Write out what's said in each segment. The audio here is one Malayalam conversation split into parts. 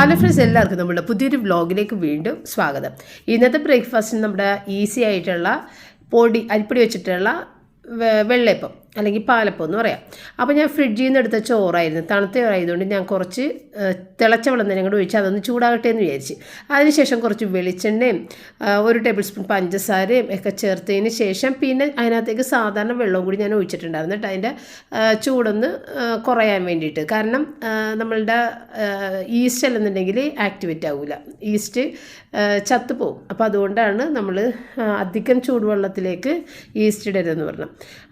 ഹലോ ഫ്രണ്ട്സ് എല്ലാവർക്കും നമ്മുടെ പുതിയൊരു വ്ലോഗിലേക്ക് വീണ്ടും സ്വാഗതം. ഇന്നത്തെ ബ്രേക്ക്ഫാസ്റ്റിന് നമ്മുടെ ഈസി ആയിട്ടുള്ള പൊടി അരിപ്പൊടി വെച്ചിട്ടുള്ള വെള്ളയപ്പം. അല്ലെങ്കിൽ പാലപ്പം എന്ന് പറയാം. അപ്പോൾ ഞാൻ ഫ്രിഡ്ജിൽ നിന്ന് എടുത്ത ചോറായിരുന്നു. തണുത്ത ചോറായതുകൊണ്ട് ഞാൻ കുറച്ച് തിളച്ച വെള്ളം തന്നെ കൂടെ ഒഴിച്ച് അതൊന്ന് ചൂടാകട്ടെ എന്ന് വിചാരിച്ച്. അതിനുശേഷം കുറച്ച് വെളിച്ചെണ്ണയും ഒരു ടേബിൾ സ്പൂൺ പഞ്ചസാരയും ഒക്കെ ചേർത്തതിന് ശേഷം പിന്നെ അതിനകത്തേക്ക് സാധാരണ വെള്ളവും കൂടി ഞാൻ ഒഴിച്ചിട്ടുണ്ടായിരുന്നു. കേട്ടോ അതിന്റെ ചൂടൊന്ന് കുറയാൻ വേണ്ടിയിട്ട്. കാരണം നമ്മളുടെ ഈസ്റ്റ് അല്ലെന്നുണ്ടെങ്കിൽ ആക്ടിവേറ്റ് ആവില്ല ഈസ്റ്റ് ചത്തു പോകും അപ്പോൾ അതുകൊണ്ടാണ് നമ്മൾ അധികം ചൂടുവെള്ളത്തിലേക്ക് ഈസ്റ്റ് ഇടരുതെന്ന് പറഞ്ഞു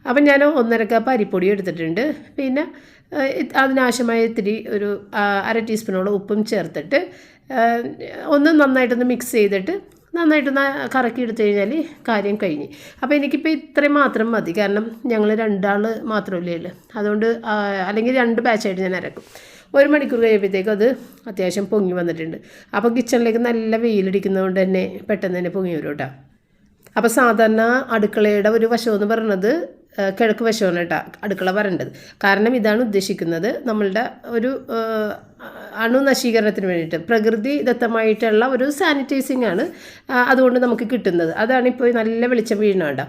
അപ്പം ഞാൻ ഒന്നര കപ്പ് അരിപ്പൊടി എടുത്തിട്ടുണ്ട്. പിന്നെ അതിനാവശ്യമായ ഇത്തിരി ഒരു അര ടീസ്പൂണോളം ഉപ്പും ചേർത്തിട്ട് ഒന്ന് നന്നായിട്ടൊന്ന് മിക്സ് ചെയ്തിട്ട് നന്നായിട്ടൊന്ന് കറക്കി എടുത്തു കഴിഞ്ഞാൽ കാര്യം കഴിഞ്ഞ്. അപ്പോൾ എനിക്കിപ്പോൾ ഇത്രയും മാത്രം മതി. കാരണം ഞങ്ങൾ രണ്ടാൾ മാത്രമല്ലേ ഉള്ളൂ. അതുകൊണ്ട് അല്ലെങ്കിൽ രണ്ട് ബാച്ചായിട്ട് ഞാൻ അരക്കും. ഒരു മണിക്കൂർ കഴിയുമ്പോഴത്തേക്കും അത് അത്യാവശ്യം പൊങ്ങി വന്നിട്ടുണ്ട്. അപ്പോൾ കിച്ചണിലേക്ക് നല്ല വെയിലടിക്കുന്നതുകൊണ്ട് തന്നെ പെട്ടെന്ന് തന്നെ പൊങ്ങി വരും കേട്ടോ. അപ്പോൾ സാധാരണ അടുക്കളയുടെ ഒരു വശം എന്ന് പറയുന്നത് കിഴക്ക് വശമാണ് കേട്ടോ അടുക്കള വരേണ്ടത്. കാരണം ഇതാണ് ഉദ്ദേശിക്കുന്നത് നമ്മളുടെ ഒരു അണുനശീകരണത്തിന് അണു നശീകരണത്തിന് വേണ്ടിയിട്ട്. പ്രകൃതി ദത്തമായിട്ടുള്ള ഒരു സാനിറ്റൈസിങ് ആണ് അതുകൊണ്ട് നമുക്ക് കിട്ടുന്നത്. അതാണ് ഇപ്പോൾ നല്ല വെളിച്ചം വീഴണണ്ട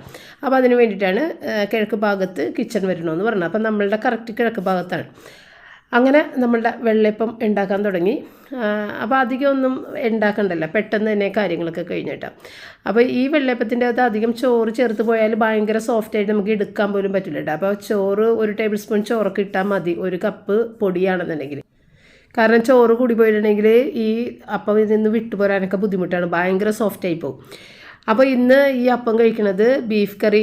അപ്പോൾ അതിന് വേണ്ടിയിട്ടാണ് കിഴക്ക് ഭാഗത്ത് കിച്ചൺ വരണമെന്ന് പറഞ്ഞത്. അപ്പം നമ്മളുടെ കറക്റ്റ് കിഴക്ക് ഭാഗത്താണ്. അങ്ങനെ നമ്മളുടെ വെള്ളയപ്പം ഉണ്ടാക്കാൻ തുടങ്ങി. അപ്പോൾ അധികം ഒന്നും ഉണ്ടാക്കണ്ടല്ലോ. പെട്ടെന്ന് തന്നെ കാര്യങ്ങളൊക്കെ കഴിഞ്ഞിട്ടാണ് അപ്പോൾ ഈ വെള്ളയപ്പത്തിന്റെ അകത്ത് അധികം ചോറ് ചേർത്ത് പോയാൽ ഭയങ്കര സോഫ്റ്റായിട്ട് നമുക്ക് എടുക്കാൻ പോലും പറ്റില്ല കേട്ടോ അപ്പോൾ ചോറ് ഒരു ടേബിൾ സ്പൂൺ ചോറൊക്കെ ഇട്ടാൽ മതി. ഒരു കപ്പ് പൊടിയാണെന്നുണ്ടെങ്കിൽ കാരണം ചോറ് കൂടി പോയിട്ടുണ്ടെങ്കിൽ ഈ അപ്പം ഇതിൽ നിന്ന് വിട്ടുപോരാനൊക്കെ ബുദ്ധിമുട്ടാണ്. ഭയങ്കര സോഫ്റ്റായി പോകും അപ്പോൾ ഇന്ന് ഈ അപ്പം കഴിക്കുന്നത് ബീഫ് കറി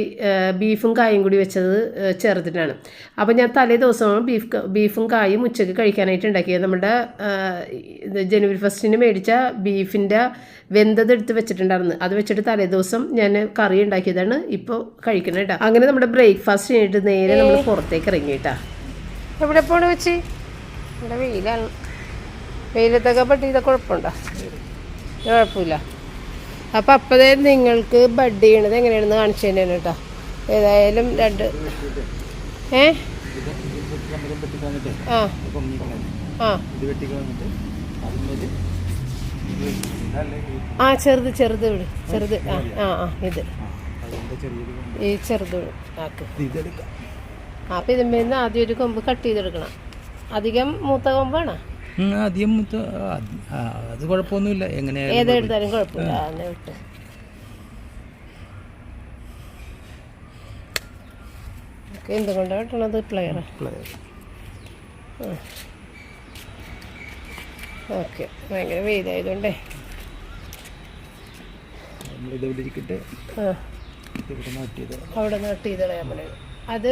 ബീഫും കായും കൂടി വെച്ചത് ചേർത്തിട്ടാണ്. അപ്പോൾ ഞാൻ തലേ ദിവസമാണ് ബീഫ് ബീഫും കായും ഉച്ചയ്ക്ക് കഴിക്കാനായിട്ട് ഉണ്ടാക്കിയത്. നമ്മുടെ ജനുവരി ഫസ്റ്റിന് മേടിച്ച ബീഫിന്റെ വെന്തത് എടുത്ത് വെച്ചിട്ടുണ്ടായിരുന്നു. അത് വെച്ചിട്ട് തലേ ദിവസം ഞാൻ കറി ഉണ്ടാക്കിയതാണ് ഇപ്പോൾ കഴിക്കുന്നത് കേട്ടോ അങ്ങനെ നമ്മുടെ ബ്രേക്ക്ഫാസ്റ്റ് കഴിഞ്ഞിട്ട് നേരെ നമ്മൾ പുറത്തേക്ക് ഇറങ്ങി കേട്ടോ എവിടെ പോണ വെച്ച്? ഇവിടെ വെയിലാണ്. വെയിലത്തൊക്കെ പറ്റിയത് കുഴപ്പമുണ്ടോ? കുഴപ്പമില്ല. അപ്പം അപ്പതേ നിങ്ങൾക്ക് ബഡ് ചെയ്യണത് എങ്ങനെയാണെന്ന് കാണിച്ചു തന്നെയാണ് കേട്ടോ. ഏതായാലും രണ്ട് ഏ? ആ. ആ. ആ ചെറുത് ചെറുത് വിട്. ചെറുത്. ആ ആ ആ ഇത്. ഈ ചെറുത് വിടും. ആക്ക്. അപ്പം ഇതിന്മേന്ന് ആദ്യം ഒരു കൊമ്പ് കട്ട് ചെയ്തെടുക്കണം. അധികം മൂത്ത കൊമ്പാണോ? ആദ്യം അത് കുഴപ്പമൊന്നുമില്ല. എങ്ങനെയായാലും കുഴപ്പമില്ല. എന്തുകൊണ്ടാണ് വെട്ടണത് പ്ലെയർ പ്ലെയർ ഓക്കെ. ഭയങ്കര വെയിലായതുകൊണ്ടേ. അവിടെ നട്ട് ചെയ്ത് കളയാൻ അത്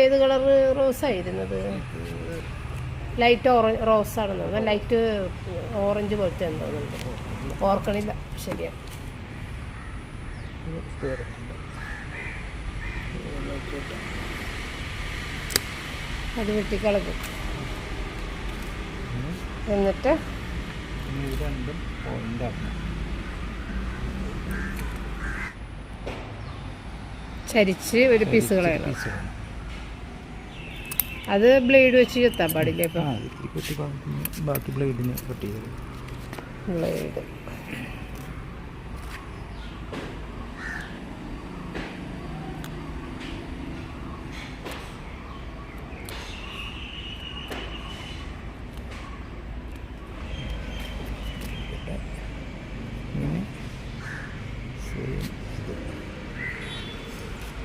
ഏത് കളർ റോസ് ആയിരുന്നത്? ലൈറ്റ് ഓറഞ്ച് റോസ് ആണെന്ന് തോന്നുന്നു ലൈറ്റ് ഓറഞ്ച് പോലത്തെ എന്തോ തോന്നുന്നുണ്ട് ഓർക്കണില്ല. ശരിയാണ് അത് വെട്ടിക്കളഞ്ഞു. എന്നിട്ട്? ചരിച്ച് ഒരു പീസ് കളയണം അത് ബ്ലേഡ് വെച്ച് ചെത്താൻ പാടില്ല ഇപ്പം? ബാക്കി ബ്ലേഡിന് കട്ട് ചെയ്തത് ബ്ലേഡ്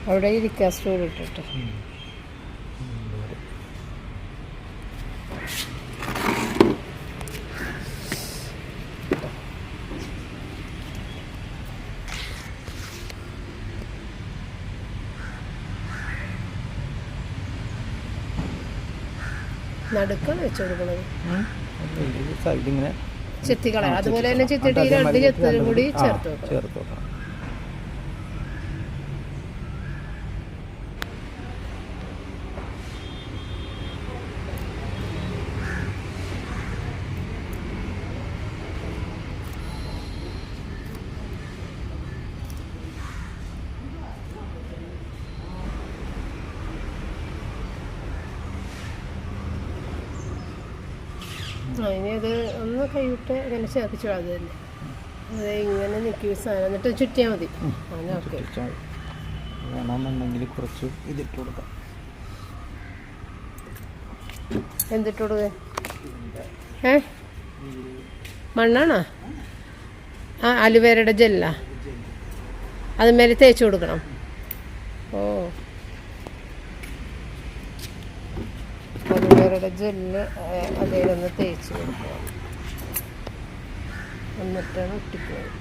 അവിടെ ഇരിക്കുക സ്റ്റോർ ഇട്ടിട്ട്. നടുക്കാണ് വെച്ച് കൊടുക്കുന്നത് സൈഡ് ഇങ്ങനെ ചെത്തിക്കളയാം. അതുപോലെ തന്നെ ചെത്തിട്ട് ഈ രണ്ട് ചെത്തും കൂടി ചേർത്ത് വെക്കണം. കൈവിട്ട് ഇങ്ങനെ ചേർത്തിച്ചു അത് തന്നെ. അത് ഇങ്ങനെ നിൽക്കി സാധനം എന്നിട്ട് ചുറ്റിയാൽ മതി. അങ്ങനെ ഓക്കെ. വേണമെന്നുണ്ടെങ്കിൽ കുറച്ച് ഇതിട്ട് കൊടുക്കാം. എന്തിട്ട് കൊടുക്കുക ഏ? മണ്ണാണോ? ആ അലുവേരയുടെ ജെല്ല. അതുമേലെ തേച്ച് കൊടുക്കണം. ഓ. അലുവേരയുടെ ജെല്ല് അതിലൊന്ന് തേച്ച് കൊടുക്കണം എന്നിട്ടാണ് ഒട്ടിക്കുന്നത്.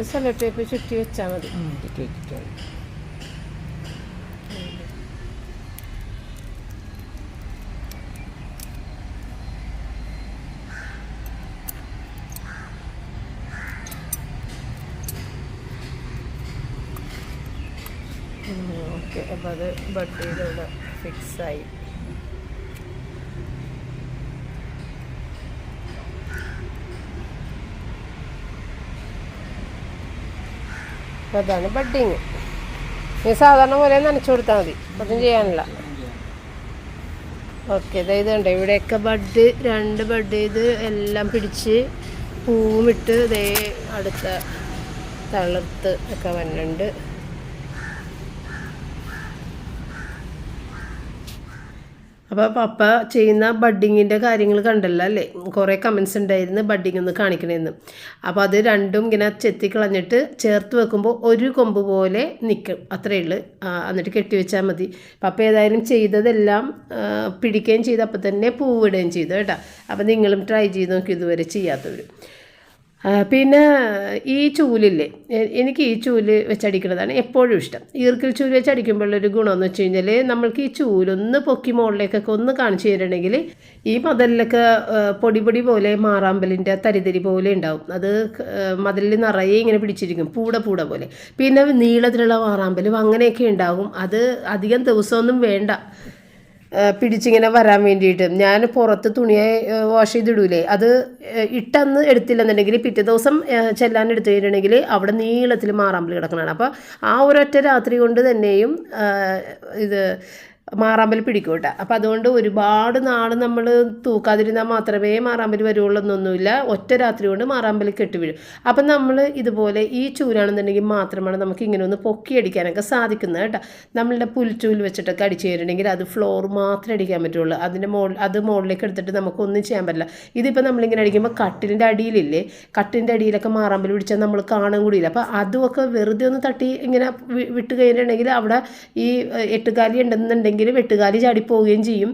രണ്ട് സെല്ലോ ടേപ്പ് ചുറ്റി വെച്ചാൽ മതി. ചുറ്റി വെച്ചിട്ടാൽ ഓക്കെ. അപ്പോൾ അത് ബഡ്ഡിയിലൂടെ ഫിക്സായി അപ്പോൾ അതാണ് ബഡ്ഡിങ് ഇനി സാധാരണ പോലെ നനച്ചു കൊടുത്താൽ മതി. ഒന്നും ചെയ്യാനില്ല. ഓക്കെ ഇതായത് ഉണ്ട് ഇവിടെയൊക്കെ ബഡ് രണ്ട് ബഡ് ചെയ്ത് എല്ലാം പിടിച്ച് പൂവിട്ട് ഇതേ അടുത്ത തളിർത്ത് ഒക്കെ വന്നുണ്ട് അപ്പോൾ പപ്പ ചെയ്യുന്ന ബഡ്ഡിങ്ങിന്റെ കാര്യങ്ങൾ കണ്ടല്ലോ അല്ലേ? കുറേ കമൻസ് ഉണ്ടായിരുന്നു ബഡ്ഡിങ് ഒന്ന് കാണിക്കണമെന്ന് അപ്പോൾ അത് രണ്ടും ഇങ്ങനെ ചെത്തി കളഞ്ഞിട്ട് ചേർത്ത് വെക്കുമ്പോൾ ഒരു കൊമ്പ് പോലെ നിൽക്കും അത്രയേ ഉള്ളൂ. എന്നിട്ട് കെട്ടിവെച്ചാൽ മതി. പപ്പ ഏതായാലും ചെയ്തതെല്ലാം പിടിക്കുകയും ചെയ്ത്. അപ്പം തന്നെ പൂവിടുകയും ചെയ്തു കേട്ടോ. അപ്പോൾ നിങ്ങളും ട്രൈ ചെയ്ത് നോക്കി ഇതുവരെ ചെയ്യാത്തവർ പിന്നെ ഈ ചൂലില്ലേ? എനിക്ക് ഈ ചൂൽ വെച്ചടിക്കുന്നതാണ് എപ്പോഴും ഇഷ്ടം. ഈർക്കിൽ ചൂൽ വെച്ചടിക്കുമ്പോഴുള്ളൊരു ഗുണമെന്ന് വെച്ച് കഴിഞ്ഞാൽ നമ്മൾക്ക് ഈ ചൂലൊന്ന് പൊക്കി മുകളിലേക്കൊക്കെ ഒന്ന് കാണിച്ചു തരണമെങ്കിൽ ഈ മതിലിലൊക്കെ പൊടിപൊടി പൊടി പൊടി പോലെ മാറാമ്പലിന്റെ തരിതരി പോലെ ഉണ്ടാവും. അത് മതിലിൽ നിറയെ ഇങ്ങനെ പിടിച്ചിരിക്കും പൂട പൂട പോലെ. പിന്നെ നീളത്തിലുള്ള മാറാമ്പലും അങ്ങനെയൊക്കെ ഉണ്ടാവും. അത് അധികം ദിവസമൊന്നും വേണ്ട. പിടിച്ചിങ്ങനെ വരാൻ വേണ്ടിയിട്ട്. ഞാൻ പുറത്ത് തുണിയെ വാഷ് ചെയ്തിടൂലേ. അത് ഇട്ടന്ന് എടുത്തില്ലെന്നുണ്ടെങ്കിൽ പിറ്റേ ദിവസം ചെല്ലാൻ എടുത്തു കഴിഞ്ഞിട്ടുണ്ടെങ്കിൽ അവിടെ നീളത്തിൽ മാറാമ്പൽ കിടക്കണതാണ്. അപ്പോൾ ആ ഒരൊറ്റ രാത്രി കൊണ്ട് തന്നെയും ഇത് മാറാമ്പൽ പിടിക്കും കേട്ടോ. അപ്പോൾ അതുകൊണ്ട് ഒരുപാട് നാൾ നമ്മൾ തൂക്കാതിരുന്നാൽ മാത്രമേ മാറാമ്പൽ വരുവുള്ളൂ എന്നൊന്നുമില്ല. ഒറ്റ രാത്രി കൊണ്ട് മാറാമ്പൽ കെട്ടി വീഴും. അപ്പം നമ്മൾ ഇതുപോലെ ഈ ചൂരാണെന്നുണ്ടെങ്കിൽ മാത്രമാണ് നമുക്ക് ഇങ്ങനെ ഒന്ന് പൊക്കിയടിക്കാനൊക്കെ സാധിക്കുന്നത് കേട്ടോ. നമ്മളുടെ പുൽച്ചൂൽ വെച്ചിട്ടൊക്കെ അടിച്ചു തരുന്നുണ്ടെങ്കിൽ അത് ഫ്ലോർ മാത്രമേ അടിക്കാൻ പറ്റുള്ളൂ. അതിന്റെ മോൾ അത് മുകളിലേക്ക് എടുത്തിട്ട് നമുക്കൊന്നും ചെയ്യാൻ പറ്റില്ല. ഇതിപ്പോൾ നമ്മളിങ്ങനെ അടിക്കുമ്പോൾ കട്ടിലിന്റെ അടിയിലില്ലേ? കട്ടിലിന്റെ അടിയിലൊക്കെ മാറാമ്പൽ പിടിച്ചാൽ നമ്മൾ കാണാൻ കൂടിയില്ല. അപ്പോൾ അതുമൊക്കെ വെറുതെ ഒന്ന് തട്ടി ഇങ്ങനെ വിട്ട് കഴിഞ്ഞിട്ടുണ്ടെങ്കിൽ അവിടെ ഈ എട്ടുകാലി ഉണ്ടെന്നുണ്ടെങ്കിൽ വെട്ടുകാലി ചാടി പോവുകയും ചെയ്യും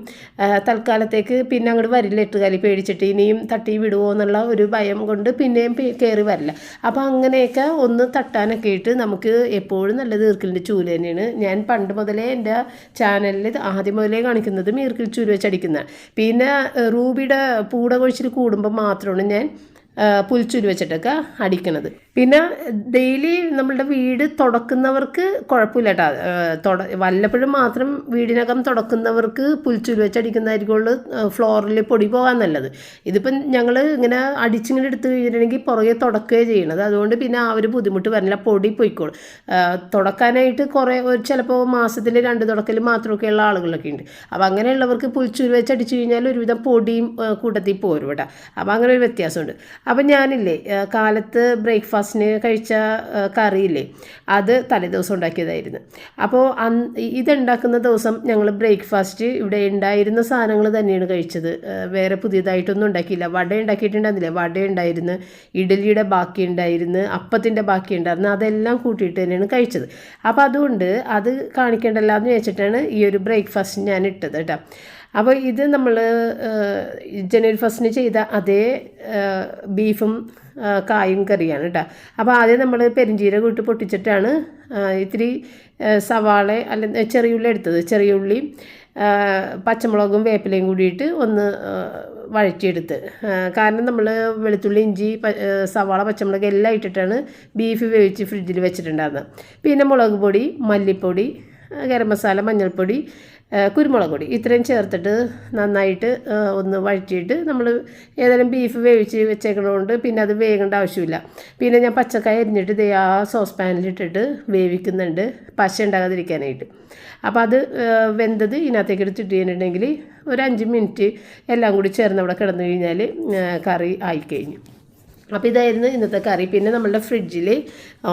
തൽക്കാലത്തേക്ക് പിന്നെ അങ്ങോട്ട് വരില്ല എട്ടുകാലി പേടിച്ചിട്ട്. ഇനിയും തട്ടി വിടുമോ എന്നുള്ള ഒരു ഭയം കൊണ്ട് പിന്നെയും കയറി വരില്ല. അപ്പോൾ അങ്ങനെയൊക്കെ ഒന്ന് തട്ടാനൊക്കെ ഇട്ട് നമുക്ക് എപ്പോഴും നല്ല ഈർക്കിലിന്റെ ചൂൽ തന്നെയാണ്. ഞാൻ പണ്ട് മുതലേ എന്റെ ചാനലിൽ ആദ്യം മുതലേ കാണിക്കുന്നത് ഈർക്കിൽ ചൂൽ വെച്ചടിക്കുന്ന പിന്നെ റൂബിയുടെ പൂട കൊഴിച്ചിൽ കൂടുമ്പോൾ മാത്രമാണ് ഞാൻ ആ, പുൽച്ചുരു വെച്ചിട്ടൊക്കെ അടിക്കണത്. പിന്നെ ഡെയിലി നമ്മളുടെ വീട് തുടക്കുന്നവർക്ക് കുഴപ്പമില്ല കേട്ടോ വല്ലപ്പോഴും മാത്രം വീടിനകം തുടക്കുന്നവർക്ക് പുൽച്ചുരു വെച്ചടിക്കുന്നതായിരിക്കുള്ളൂ ഫ്ലോറിൽ പൊടി പോകാൻ നല്ലത്. ഇതിപ്പം ഞങ്ങൾ ഇങ്ങനെ അടിച്ചിങ്ങനെ എടുത്ത് കഴിഞ്ഞിട്ടുണ്ടെങ്കിൽ പുറകെ തുടക്കുകയാണ് ചെയ്യണത്. അതുകൊണ്ട് പിന്നെ ആ ഒരു ബുദ്ധിമുട്ട് വരില്ല. പൊടി പോയിക്കോളും. തുടക്കാനായിട്ട് കുറേ ഒരു ചിലപ്പോൾ മാസത്തിൽ രണ്ട് തുടക്കൽ മാത്രമൊക്കെയുള്ള ആളുകളൊക്കെ ഉണ്ട്. അപ്പോൾ അങ്ങനെയുള്ളവർക്ക് പുൽച്ചുരു വെച്ച് അടിച്ചു കഴിഞ്ഞാൽ ഒരുവിധം പൊടിയും കൂട്ടത്തിൽ പോരും കേട്ടോ. അപ്പോൾ അങ്ങനെ ഒരു വ്യത്യാസമുണ്ട്. അപ്പം ഞാനില്ലേ കാലത്ത് കാലത്ത് ബ്രേക്ക്ഫാസ്റ്റിന് കഴിച്ച കറിയില്ലേ അത് തലേദിവസം ഉണ്ടാക്കിയതായിരുന്നു. അപ്പോൾ അന്ന് ഇതുണ്ടാക്കുന്ന ദിവസം ഞങ്ങൾ ബ്രേക്ക്ഫാസ്റ്റ് ഇവിടെ ഉണ്ടായിരുന്ന സാധനങ്ങൾ തന്നെയാണ് കഴിച്ചത്. വേറെ പുതിയതായിട്ടൊന്നും ഉണ്ടാക്കിയില്ല. വട ഉണ്ടാക്കിയിട്ടുണ്ടായിരുന്നില്ല? വട ഉണ്ടായിരുന്നു ഇഡലിയുടെ ബാക്കി ഉണ്ടായിരുന്നു അപ്പത്തിന്റെ ബാക്കി ഉണ്ടായിരുന്നു അതെല്ലാം കൂട്ടിയിട്ട് തന്നെയാണ് കഴിച്ചത്. അപ്പോൾ അതുകൊണ്ട് അത് കാണിക്കേണ്ടല്ലോ എന്ന് വെച്ചിട്ടാണ് ഈ ഒരു ബ്രേക്ക്ഫാസ്റ്റ് ഞാൻ ഇട്ടത് കേട്ടോ. അപ്പോൾ ഇത് നമ്മൾ ജനുവരി ഫസ്റ്റിന് ചെയ്ത അതേ ബീഫും കായും കറിയാണ് കേട്ടോ. അപ്പോൾ ആദ്യം നമ്മൾ പെരിഞ്ചീരകം ഇട്ട് പൊട്ടിച്ചിട്ടാണ് ഇത്തിരി സവാള അല്ലെങ്കിൽ ചെറിയുള്ളി എടുത്തത്. ചെറിയുള്ളി പച്ചമുളകും വേപ്പിലയും കൂടിയിട്ട് ഒന്ന് വഴറ്റിയെടുത്ത്. കാരണം നമ്മൾ വെളുത്തുള്ളി ഇഞ്ചി സവാള പച്ചമുളക് എല്ലാം ഇട്ടിട്ടാണ് ബീഫ് വേവിച്ച് ഫ്രിഡ്ജിൽ വെച്ചിട്ടുണ്ടായിരുന്നത്. പിന്നെ മുളക് പൊടി മല്ലിപ്പൊടി ഗരം മസാല മഞ്ഞൾപ്പൊടി കുരുമുളക് പൊടി. ഇത്രയും ചേർത്തിട്ട് നന്നായിട്ട് ഒന്ന് വഴറ്റിയിട്ട് നമ്മൾ ഏതായാലും ബീഫ് വേവിച്ച് വെച്ചേക്കണതുകൊണ്ട് പിന്നെ അത് വേകേണ്ട ആവശ്യമില്ല. പിന്നെ ഞാൻ പച്ചക്കായ എരിഞ്ഞിട്ട് ദേ ആ സോസ് പാനിലിട്ടിട്ട് വേവിക്കുന്നുണ്ട്. പശ ഉണ്ടാകാതിരിക്കാനായിട്ട്. അപ്പോൾ അത് വെന്തത് ഇതിനകത്തേക്ക് എടുത്തിട്ട് കഴിഞ്ഞിട്ടുണ്ടെങ്കിൽ ഒരു അഞ്ച് മിനിറ്റ് എല്ലാം കൂടി ചേർന്ന് അവിടെ കിടന്നു കഴിഞ്ഞാൽ കറി ആയിക്കഴിഞ്ഞു. അപ്പോൾ ഇതായിരുന്നു ഇന്നത്തെ കറി. പിന്നെ നമ്മളുടെ ഫ്രിഡ്ജിൽ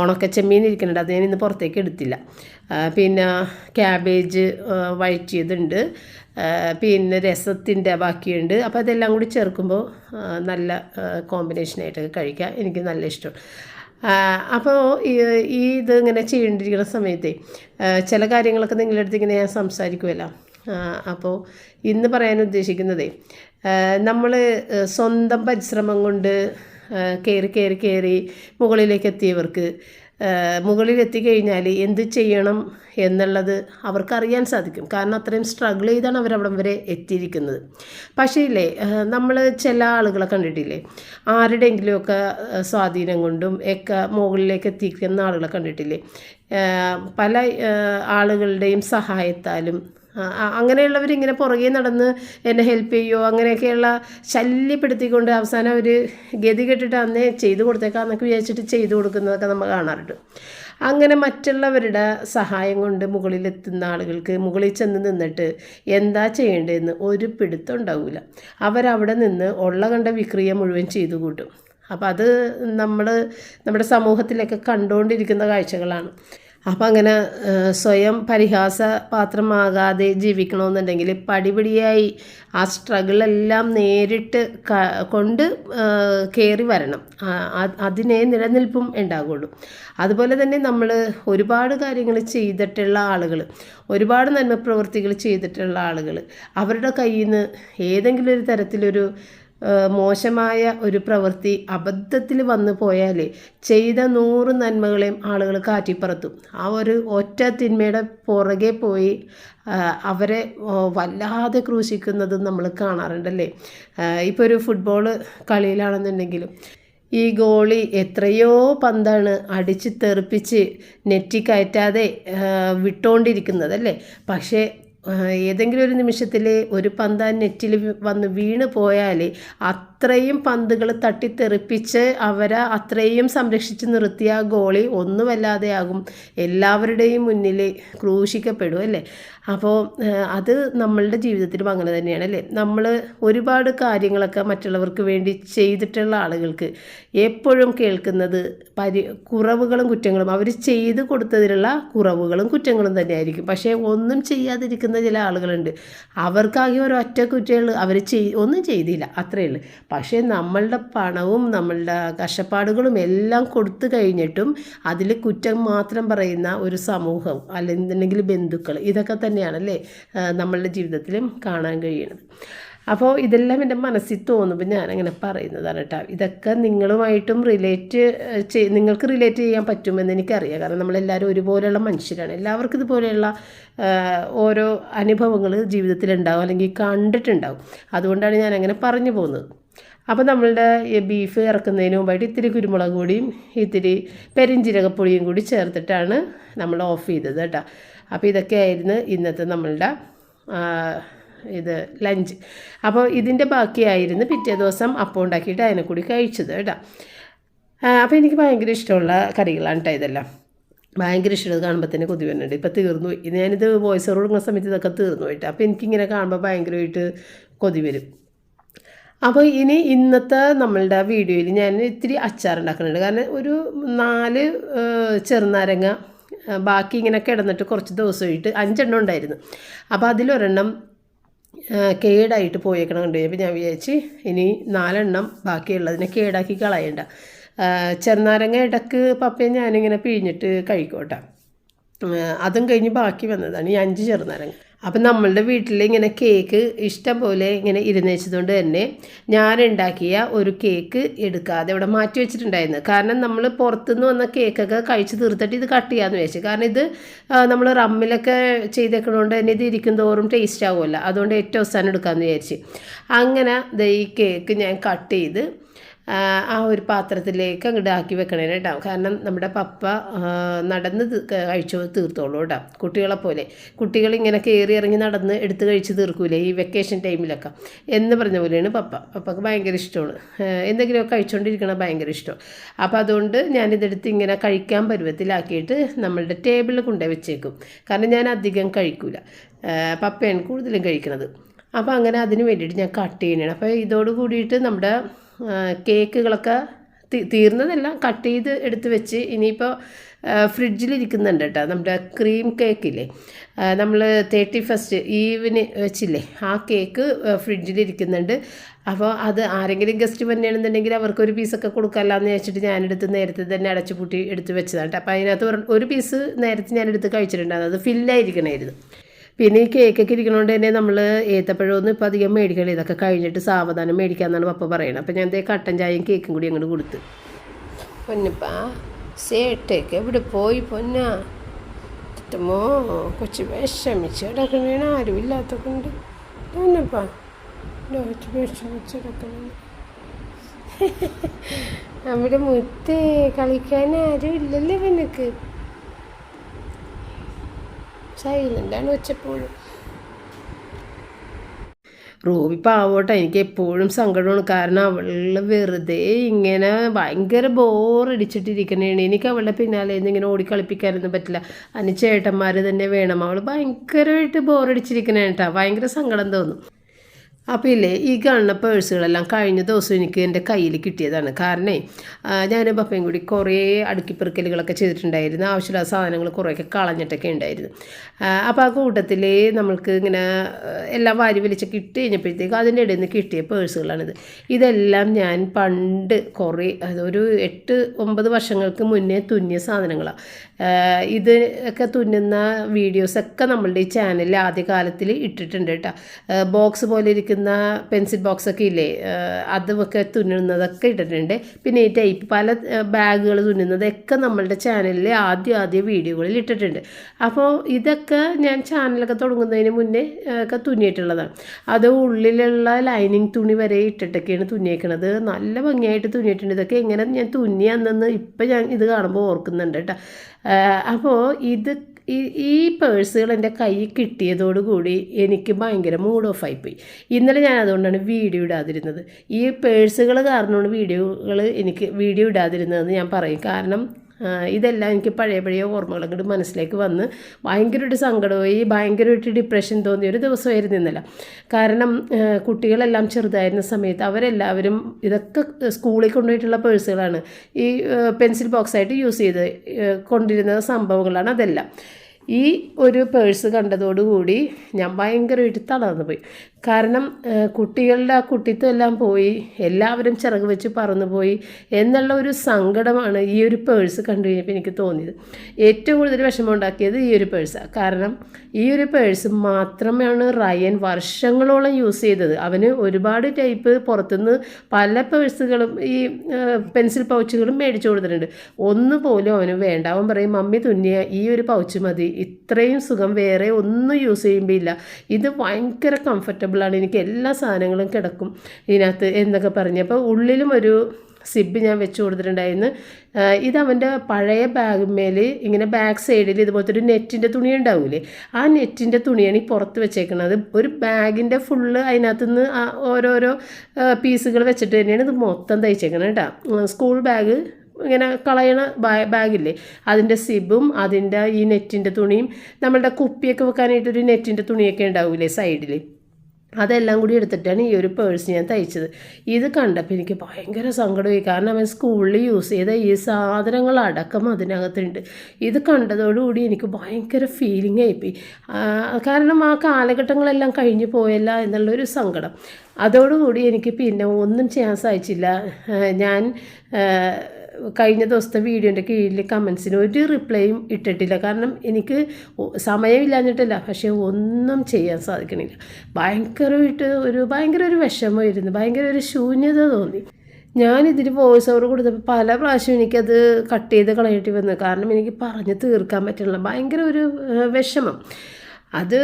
ഉണക്ക ചെമ്മീൻ ഇരിക്കുന്നുണ്ട്. അത് ഞാൻ ഇന്ന് പുറത്തേക്ക് എടുത്തില്ല. പിന്നെ ക്യാബേജ് വഴറ്റിയതുണ്ട്. പിന്നെ രസത്തിന്റെ ബാക്കിയുണ്ട്. അപ്പോൾ അതെല്ലാം കൂടി ചേർക്കുമ്പോൾ നല്ല കോമ്പിനേഷനായിട്ടൊക്കെ കഴിക്കാം. എനിക്ക് നല്ല ഇഷ്ടമാണ് അപ്പോൾ ഈ ഇത് ഇങ്ങനെ ചെയ്യേണ്ടിരിക്കുന്ന സമയത്തെ ചില കാര്യങ്ങളൊക്കെ നിങ്ങളുടെ അടുത്ത് ഇങ്ങനെ ഞാൻ സംസാരിക്കുമല്ലോ അപ്പോൾ ഇന്ന് പറയാൻ ഉദ്ദേശിക്കുന്നതേ നമ്മൾ സ്വന്തം പരിശ്രമം കൊണ്ട് കയറി കയറി കയറി മുകളിലേക്ക് എത്തിയവർക്ക് മുകളിൽ എത്തിക്കഴിഞ്ഞാൽ എന്ത് ചെയ്യണം എന്നുള്ളത് അവർക്കറിയാൻ സാധിക്കും. കാരണം അത്രയും സ്ട്രഗിൾ ചെയ്താണ് അവരവിടം വരെ എത്തിയിരിക്കുന്നത്. പക്ഷേ ഇല്ലേ നമ്മൾ ചില ആളുകളെ കണ്ടിട്ടില്ലേ? ആരുടെയെങ്കിലുമൊക്കെ സ്വാധീനം കൊണ്ടും ഒക്കെ മുകളിലേക്ക് എത്തിക്കുന്ന ആളുകളെ കണ്ടിട്ടില്ലേ? പല ആളുകളുടെയും സഹായത്താലും അങ്ങനെയുള്ളവരിങ്ങനെ പുറകെ നടന്ന് എന്നെ ഹെൽപ്പ് ചെയ്യുമോ അങ്ങനെയൊക്കെയുള്ള ശല്യപ്പെടുത്തിക്കൊണ്ട് അവസാനം അവർ ഗതി കെട്ടിട്ട് അന്നേ ചെയ്തു കൊടുത്തേക്കാന്നൊക്കെ വിചാരിച്ചിട്ട് ചെയ്തു കൊടുക്കുന്നതൊക്കെ നമ്മൾ കാണാറുണ്ട്. അങ്ങനെ മറ്റുള്ളവരുടെ സഹായം കൊണ്ട് മുകളിലെത്തുന്ന ആളുകൾക്ക് മുകളിൽ ചെന്ന് നിന്നിട്ട് എന്താ ചെയ്യേണ്ടതെന്ന് ഒരു പിടുത്തം ഉണ്ടാവില്ല അവരവിടെ നിന്ന് ഉള്ള കണ്ട വിക്രിയ മുഴുവൻ ചെയ്തു കൂട്ടും. അപ്പോൾ അത് നമ്മൾ നമ്മുടെ സമൂഹത്തിലൊക്കെ കണ്ടുകൊണ്ടിരിക്കുന്ന കാഴ്ചകളാണ്. അപ്പം അങ്ങനെ സ്വയം പരിഹാസ പാത്രമാകാതെ ജീവിക്കണമെന്നുണ്ടെങ്കിൽ പടിപടിയായി ആ സ്ട്രഗിളെല്ലാം നേരിട്ട് കൊണ്ട് കയറി വരണം. അതിനെ നിലനിൽപ്പും ഉണ്ടാകുള്ളൂ അതുപോലെ തന്നെ നമ്മൾ ഒരുപാട് കാര്യങ്ങൾ ചെയ്തിട്ടുള്ള ആളുകൾ ഒരുപാട് നന്മ പ്രവൃത്തികൾ ചെയ്തിട്ടുള്ള ആളുകൾ അവരുടെ കയ്യിൽ നിന്ന് ഏതെങ്കിലും ഒരു തരത്തിലൊരു മോശമായ ഒരു പ്രവൃത്തി അബദ്ധത്തിൽ വന്നു പോയാൽ ചെയ്ത നൂറ് നന്മകളെയും ആളുകൾ കാറ്റിപ്പറത്തും. ആ ഒരു ഒറ്റ തിന്മയുടെ പുറകെ പോയി അവരെ വല്ലാതെ ക്രൂശിക്കുന്നതും നമ്മൾ കാണാറുണ്ടല്ലേ? ഇപ്പോൾ ഒരു ഫുട്ബോൾ കളിയിലാണെന്നുണ്ടെങ്കിലും ഈ ഗോളി എത്രയോ പന്താണ് അടിച്ച് തെറിപ്പിച്ച് നെറ്റി കയറ്റാതെ വിട്ടുകൊണ്ടിരിക്കുന്നതല്ലേ പക്ഷേ ഏതെങ്കിലും ഒരു നിമിഷത്തിൽ ഒരു പന്ത് ആ നെറ്റിൽ വന്ന് വീണ് പോയാൽ അത്രയും പന്തുകൾ തട്ടിത്തെറിപ്പിച്ച് അവരെ അത്രയും സംരക്ഷിച്ച് നിർത്തിയ ഗോളി ഒന്നുമല്ലാതെയാകും. എല്ലാവരുടെയും മുന്നിൽ ക്രൂശിക്കപ്പെടും അല്ലേ? അപ്പോൾ അത് നമ്മളുടെ ജീവിതത്തിലും അങ്ങനെ തന്നെയാണ് അല്ലേ? നമ്മൾ ഒരുപാട് കാര്യങ്ങളൊക്കെ മറ്റുള്ളവർക്ക് വേണ്ടി ചെയ്തിട്ടുള്ള ആളുകൾക്ക് എപ്പോഴും കേൾക്കുന്നത് പരി കുറവുകളും കുറ്റങ്ങളും അവർ ചെയ്തു കൊടുത്തതിലുള്ള കുറവുകളും കുറ്റങ്ങളും തന്നെയായിരിക്കും. പക്ഷേ ഒന്നും ചെയ്യാതിരിക്കുന്ന ചില ആളുകളുണ്ട്. അവർക്കാകെ ഒരൊറ്റ കുറ്റങ്ങൾ അവർ ചെയ് ഒന്നും ചെയ്തില്ല. അത്രയേ ഉള്ളൂ. പക്ഷേ നമ്മളുടെ പണവും നമ്മളുടെ കഷ്ടപ്പാടുകളും എല്ലാം കൊടുത്തു കഴിഞ്ഞിട്ടും അതിൽ കുറ്റം മാത്രം പറയുന്ന ഒരു സമൂഹം അല്ലെന്നുണ്ടെങ്കിൽ ബന്ധുക്കൾ ഇതൊക്കെ തന്നെയാണല്ലേ നമ്മളുടെ ജീവിതത്തിലും കാണാൻ കഴിയുന്നത്. അപ്പോൾ ഇതെല്ലാം എന്റെ മനസ്സിൽ തോന്നുമ്പോൾ ഞാനങ്ങനെ പറയുന്നതാണ് കേട്ടോ. ഇതൊക്കെ നിങ്ങളുമായിട്ടും റിലേറ്റ് ചെയ് നിങ്ങൾക്ക് റിലേറ്റ് ചെയ്യാൻ പറ്റുമെന്ന് എനിക്കറിയാം. കാരണം നമ്മളെല്ലാവരും ഒരുപോലെയുള്ള മനുഷ്യരാണ്. എല്ലാവർക്കും ഇതുപോലെയുള്ള ഓരോ അനുഭവങ്ങൾ ജീവിതത്തിൽ ഉണ്ടാവും അല്ലെങ്കിൽ കണ്ടിട്ടുണ്ടാവും. അതുകൊണ്ടാണ് ഞാൻ അങ്ങനെ പറഞ്ഞു പോകുന്നത്. അപ്പോൾ നമ്മളുടെ ബീഫ് ഇറക്കുന്നതിന് മുമ്പായിട്ട് ഇത്തിരി കുരുമുളക് പൊടിയും ഇത്തിരി പെരിഞ്ചീരകപ്പൊടിയും കൂടി ചേർത്തിട്ടാണ് നമ്മൾ ഓഫ് ചെയ്തത് കേട്ടോ. അപ്പോൾ ഇതൊക്കെയായിരുന്നു ഇന്നത്തെ നമ്മളുടെ ഇത് ലഞ്ച് അപ്പോൾ ഇതിന്റെ ബാക്കിയായിരുന്നു പിറ്റേ ദിവസം അപ്പം ഉണ്ടാക്കിയിട്ട് അതിനെ കൂടി കഴിച്ചത് കേട്ടോ. അപ്പോൾ എനിക്ക് ഭയങ്കര ഇഷ്ടമുള്ള കറികളാണ് കേട്ടോ ഇതെല്ലാം. ഭയങ്കര ഇഷ്ടമുള്ളത് കാണുമ്പോൾ തന്നെ കൊതി വരുന്നുണ്ട്. ഇപ്പോൾ തീർന്നു ഞാനിത് വോയിസ് ഓവർ കൊടുക്കുന്ന സമയത്ത് ഇതൊക്കെ തീർന്നു പോയിട്ട് അപ്പോൾ എനിക്കിങ്ങനെ കാണുമ്പോൾ ഭയങ്കരമായിട്ട് കൊതി വരും. അപ്പോൾ ഇനി ഇന്നത്തെ നമ്മളുടെ വീഡിയോയിൽ ഞാൻ ഇത്തിരി അച്ചാർ ഉണ്ടാക്കുന്നുണ്ട് കാരണം ഒരു നാല് ചെറുനാരങ്ങ ബാക്കി ഇങ്ങനെ കിടന്നിട്ട് കുറച്ച് ദിവസമായിട്ട് അഞ്ചെണ്ണം ഉണ്ടായിരുന്നു. അപ്പോൾ അതിലൊരെണ്ണം കേടായിട്ട് പോയേക്കണം കണ്ടു. അപ്പോൾ ഞാൻ വിചാരിച്ച് ഇനി നാലെണ്ണം ബാക്കിയുള്ളതിനെ കേടാക്കി കളയണ്ട. ചെറുനാരങ്ങ ഇടയ്ക്ക് പപ്പയും ഞാനിങ്ങനെ പിഴിഞ്ഞിട്ട് കഴിക്കോട്ടെ. അതും കഴിഞ്ഞ് ബാക്കി വന്നതാണ് ഈ അഞ്ച് ചെറുനാരങ്ങ. അപ്പം നമ്മളുടെ വീട്ടിൽ ഇങ്ങനെ കേക്ക് ഇഷ്ടം പോലെ ഇങ്ങനെ ഇരുന്നേച്ചതുകൊണ്ട് തന്നെ ഞാൻ ഉണ്ടാക്കിയ ഒരു കേക്ക് എടുക്കാതെ ഇവിടെ മാറ്റി വെച്ചിട്ടുണ്ടായിരുന്നു. കാരണം നമ്മൾ പുറത്തുനിന്ന് വന്ന കേക്കൊക്കെ കഴിച്ച് തീർത്തിട്ട് ഇത് കട്ട് ചെയ്യാമെന്ന് വെച്ചു കാരണം ഇത് നമ്മൾ റമ്മിലൊക്കെ ചെയ്തേക്കണോണ്ട് തന്നെ ഇത് ഇരിക്കും തോറും ടേസ്റ്റ് ആവുമല്ലോ. അതുകൊണ്ട് ഏറ്റവും അവസാനം എടുക്കാമെന്ന് വിചാരിച്ച്. അങ്ങനെ ഈ കേക്ക് ഞാൻ കട്ട് ചെയ്ത് ആ, ഒരു പാത്രത്തിലേക്ക് അങ്ങോട്ട് ആക്കി വെക്കണേ കേട്ടോ. കാരണം നമ്മുടെ പപ്പ നടന്ന് കഴിച്ചു തീർത്തോളൂ കേട്ടോ. കുട്ടികളെ പോലെ. കുട്ടികൾ ഇങ്ങനെ കയറി ഇറങ്ങി നടന്ന് എടുത്ത് കഴിച്ച് തീർക്കൂലേ ഈ വെക്കേഷൻ ടൈമിലൊക്കെ എന്ന് പറഞ്ഞ പോലെയാണ് പപ്പ. പപ്പക്ക് ഭയങ്കര ഇഷ്ടമാണ്. എന്തെങ്കിലുമൊക്കെ കഴിച്ചുകൊണ്ടിരിക്കണം ഭയങ്കര ഇഷ്ടം. അപ്പോൾ അതുകൊണ്ട് ഞാനിതെടുത്ത് ഇങ്ങനെ കഴിക്കാൻ പരുവത്തിലാക്കിയിട്ട് നമ്മളുടെ ടേബിളിൽ കൊണ്ടുപോയി വെച്ചേക്കും. കാരണം ഞാൻ അധികം കഴിക്കൂല. പപ്പയാണ് കൂടുതലും കഴിക്കുന്നത് അപ്പോൾ അങ്ങനെ അതിന് വേണ്ടിയിട്ട് ഞാൻ കട്ട് ചെയ്യണേ അപ്പോൾ ഇതോട് കൂടിയിട്ട് നമ്മുടെ കേക്കുകളൊക്കെ തീർന്നതെല്ലാം കട്ട് ചെയ്ത് എടുത്ത് വെച്ച് ഇനിയിപ്പോൾ ഫ്രിഡ്ജിലിരിക്കുന്നുണ്ട് കേട്ടോ. നമ്മുടെ ക്രീം കേക്കില്ലേ? നമ്മൾ തേർട്ടി ഫസ്റ്റ് ഈവിന് വെച്ചില്ലേ? ആ കേക്ക് ഫ്രിഡ്ജിലിരിക്കുന്നുണ്ട്. അപ്പോൾ അത് ആരെങ്കിലും ഗസ്റ്റ് വന്നെയാണെന്നുണ്ടെങ്കിൽ അവർക്കൊരു പീസൊക്കെ കൊടുക്കാമല്ലോ എന്ന് വെച്ചിട്ട് ഞാനെടുത്ത് നേരത്തെ തന്നെ അടച്ചു പൂട്ടി എടുത്ത് വെച്ചതാണ് അപ്പോൾ അതിനകത്ത് ഒരു പീസ് നേരത്തെ ഞാനെടുത്ത് കഴിച്ചിട്ടുണ്ടായിരുന്നു. അത് ഫില്ലായിരിക്കണമായിരുന്നു പിന്നെ ഈ കേക്കൊക്കെ ഇരിക്കണോണ്ട് തന്നെ നമ്മൾ ഏത്തപ്പഴമൊന്നും ഇപ്പോൾ അധികം മേടിക്കണില്ല. ഇതൊക്കെ കഴിഞ്ഞിട്ട് സാവധാനം മേടിക്കാമെന്നാണ് പപ്പ പറയുന്നത് അപ്പോൾ ഞാൻ ദേ കട്ടൻ ചായയും കേക്കും കൂടി അങ്ങോട്ട് കൊടുത്ത്. പൊന്നപ്പാ സേട്ടേക്ക് എവിടെ പോയി പൊന്നാ? മോ കൊച്ചു വിഷമിച്ച് കിടക്കണേണ് ആരും ഇല്ലാത്ത കൊണ്ട് പൊന്നപ്പാ കൊച്ചു വിഷമിച്ച് കിടക്കണേ നമ്മുടെ മുത്തേ കളിക്കാൻ ആരും ഇല്ലല്ലേ നിനക്ക്? സൈലന്റാണ് വെച്ചപ്പോഴും. റൂബി പാവോട്ടെ എനിക്ക് എപ്പോഴും സങ്കടമാണ്. കാരണം അവൾ വെറുതെ ഇങ്ങനെ ഭയങ്കര ബോറടിച്ചിട്ടിരിക്കണേണ് എനിക്ക് അവളുടെ പിന്നാലെ ഇങ്ങനെ ഓടിക്കളിപ്പിക്കാനൊന്നും പറ്റില്ല. അതിന് ചേട്ടന്മാർ തന്നെ വേണം. അവൾ ഭയങ്കരമായിട്ട് ബോറടിച്ചിരിക്കണേട്ടാ ഭയങ്കര സങ്കടം തോന്നും. അപ്പോൾ ഇല്ലേ ഈ കാണുന്ന പേഴ്സുകളെല്ലാം കഴിഞ്ഞ ദിവസം എനിക്ക് എന്റെ കയ്യിൽ കിട്ടിയതാണ്. കാരണം ഞാൻ പപ്പയും കൂടി കുറേ അടുക്കിപ്പെറുക്കലുകളൊക്കെ ചെയ്തിട്ടുണ്ടായിരുന്നു. ആവശ്യമില്ലാത്ത സാധനങ്ങൾ കുറേയൊക്കെ കളഞ്ഞിട്ടൊക്കെ ഉണ്ടായിരുന്നു. അപ്പോൾ ആ കൂട്ടത്തിൽ നമ്മൾക്ക് ഇങ്ങനെ എല്ലാം വാരി വലിച്ചൊക്കെ ഇട്ട് കഴിഞ്ഞപ്പോഴത്തേക്ക് അതിന്റെ ഇടയിൽ നിന്ന് കിട്ടിയ പേഴ്സുകളാണിത് ഇതെല്ലാം ഞാൻ പണ്ട് കുറേ അതൊരു എട്ട് ഒമ്പത് വർഷങ്ങൾക്ക് മുന്നേ തുന്നിയ സാധനങ്ങളാണ് ഇത് ഒക്കെ തുന്നുന്ന വീഡിയോസൊക്കെ നമ്മളുടെ ഈ ചാനലിൽ ആദ്യകാലത്തിൽ ഇട്ടിട്ടുണ്ട് കേട്ടോ. ബോക്സ് പോലെ ഇരിക്കുന്ന പെൻസിൽ ബോക്സൊക്കെ ഇല്ലേ? അതുമൊക്കെ തുന്നുന്നതൊക്കെ ഇട്ടിട്ടുണ്ട്. പിന്നെ ഈ ടൈപ്പ് പല ബാഗുകൾ തുന്നുന്നതൊക്കെ നമ്മളുടെ ചാനലിൽ ആദ്യം ആദ്യം വീഡിയോകളിൽ ഇട്ടിട്ടുണ്ട്. അപ്പോൾ ഇതൊക്കെ ഞാൻ ചാനലൊക്കെ തുടങ്ങുന്നതിന് മുന്നേ ഒക്കെ തുന്നിയിട്ടുള്ളതാണ്. അത് ഉള്ളിലുള്ള ലൈനിങ് തുണി വരെ ഇട്ടിട്ടൊക്കെയാണ് തുന്നിയേക്കണത്. നല്ല ഭംഗിയായിട്ട് തുന്നിയിട്ടുണ്ട്. ഇതൊക്കെ എങ്ങനെ ഞാൻ തുന്നിയാന്നെന്ന് ഇപ്പം ഞാൻ ഇത് കാണുമ്പോൾ ഓർക്കുന്നുണ്ട് കേട്ടോ. അപ്പോൾ ഇത് ഈ പേഴ്സുകൾ എന്റെ കയ്യിൽ കിട്ടിയതോടുകൂടി എനിക്ക് ഭയങ്കര മൂഡ് ഓഫ് ആയിപ്പോയി ഇന്നലെ ഞാൻ അതുകൊണ്ടാണ് വീഡിയോ ഇടാതിരുന്നത്. ഈ പേഴ്സുകൾ കാരണമാണ് വീഡിയോകൾ എനിക്ക് വീഡിയോ ഇടാതിരുന്നതെന്ന് ഞാൻ പറയും. കാരണം ഇതെല്ലാം എനിക്ക് പഴയ പഴയ ഓർമ്മകൾ അങ്ങോട്ട് മനസ്സിലേക്ക് വന്ന് ഭയങ്കരമായിട്ട് സങ്കടമായി ഭയങ്കരമായിട്ട് ഡിപ്രഷൻ തോന്നിയ ഒരു ദിവസമായിരുന്നു ഇന്നലെ. കാരണം കുട്ടികളെല്ലാം ചെറുതായിരുന്ന സമയത്ത് അവരെല്ലാവരും ഇതൊക്കെ സ്കൂളിൽ കൊണ്ടുപോയിട്ടുള്ള പേഴ്സുകളാണ് ഈ പെൻസിൽ ബോക്സായിട്ട് യൂസ് ചെയ്ത് കൊണ്ടിരുന്ന സംഭവങ്ങളാണ് അതെല്ലാം. ഈ ഒരു പേഴ്സ് കണ്ടതോടുകൂടി ഞാൻ ഭയങ്കരമായിട്ട് തളർന്നു പോയി. കാരണം കുട്ടികളുടെ ആ കുട്ടിത്തെല്ലാം പോയി എല്ലാവരും ചിറക് വെച്ച് പറന്നു പോയി എന്നുള്ള ഒരു സങ്കടമാണ് ഈ ഒരു പേഴ്സ് കണ്ടു കഴിഞ്ഞപ്പോൾ എനിക്ക് തോന്നിയത്. ഏറ്റവും കൂടുതൽ വിഷമം ഉണ്ടാക്കിയത് ഈ ഒരു പേഴ്സാണ് കാരണം ഈ ഒരു പേഴ്സ് മാത്രമാണ് റയൻ വർഷങ്ങളോളം യൂസ് ചെയ്തത്. അവന് ഒരുപാട് ടൈപ്പ് പുറത്തുനിന്ന് പല പേഴ്സുകളും ഈ പെൻസിൽ പൗച്ചുകളും മേടിച്ചു കൊടുത്തിട്ടുണ്ട്. ഒന്നുപോലും അവന് വേണ്ട. അവൻ പറയും മമ്മി തുന്നിയ ഈ ഒരു പൗച്ച് മതി. ഇത്രയും സുഖം വേറെ ഒന്നും യൂസ് ചെയ്യുമ്പോൾ ഇല്ല ഇത് ഭയങ്കര കംഫർട്ടബിളാണ് എനിക്ക് എല്ലാ സാധനങ്ങളും കിടക്കും ഇതിനകത്ത് എന്നൊക്കെ പറഞ്ഞ്. അപ്പോൾ ഉള്ളിലും ഒരു സിബ് ഞാൻ വെച്ച് കൊടുത്തിട്ടുണ്ടായിരുന്നു. ഇത് അവന്റെ പഴയ ബാഗുമേൽ ഇങ്ങനെ ബാക്ക് സൈഡിൽ ഇതുപോലത്തെ ഒരു നെറ്റിന്റെ തുണി ഉണ്ടാവില്ലേ ആ നെറ്റിന്റെ തുണിയാണ് ഈ പുറത്ത് വെച്ചേക്കുന്നത് ഒരു ബാഗിന്റെ ഫുള്ള് അതിനകത്തു നിന്ന് ഓരോരോ പീസുകൾ വെച്ചിട്ട് തന്നെയാണ് ഇത് മൊത്തം തയ്ച്ചേക്കുന്നത് കേട്ടോ. സ്കൂൾ ബാഗ് ഇങ്ങനെ കളയണ ബാഗില്ലേ? അതിന്റെ സിബും അതിന്റെ ഈ നെറ്റിന്റെ തുണിയും നമ്മളുടെ കുപ്പിയൊക്കെ വെക്കാനായിട്ടൊരു നെറ്റിന്റെ തുണിയൊക്കെ ഉണ്ടാവില്ലേ സൈഡിൽ അതെല്ലാം കൂടി എടുത്തിട്ടാണ് ഈ ഒരു പേഴ്സ് ഞാൻ തയ്ച്ചത്. ഇത് കണ്ടപ്പോൾ എനിക്ക് ഭയങ്കര സങ്കടമായി. കാരണം അവൻ സ്കൂളിൽ യൂസ് ചെയ്ത ഈ സാധനങ്ങളടക്കം അതിനകത്തുണ്ട്. ഇത് കണ്ടതോടുകൂടി എനിക്ക് ഭയങ്കര ഫീലിംഗ് ആയിപ്പോയി. കാരണം ആ കാലഘട്ടങ്ങളെല്ലാം കഴിഞ്ഞു പോയല്ല എന്നുള്ളൊരു സങ്കടം. അതോടുകൂടി എനിക്ക് പിന്നെ ഒന്നും ചെയ്യാൻ സാധിച്ചില്ല. ഞാൻ കഴിഞ്ഞ ദിവസത്തെ വീഡിയോന്റെ കീഴിൽ കമൻസിന് ഒരു റിപ്ലൈയും ഇട്ടിട്ടില്ല. കാരണം എനിക്ക് സമയമില്ലാഞ്ഞിട്ടല്ല. പക്ഷേ ഒന്നും ചെയ്യാൻ സാധിക്കണില്ല. ഭയങ്കരമായിട്ട് ഒരു ഭയങ്കര ഒരു വിഷമമായിരുന്നു. ഭയങ്കര ഒരു ശൂന്യത തോന്നി. ഞാൻ ഇതിന് വോയിസ് ഓവർ കൊടുത്തപ്പോൾ പല പ്രാവശ്യം എനിക്കത് കട്ട് ചെയ്ത് കളയേണ്ടി വന്നു. കാരണം എനിക്ക് പറഞ്ഞ് തീർക്കാൻ പറ്റണില്ല ഭയങ്കര ഒരു വിഷമം. അത്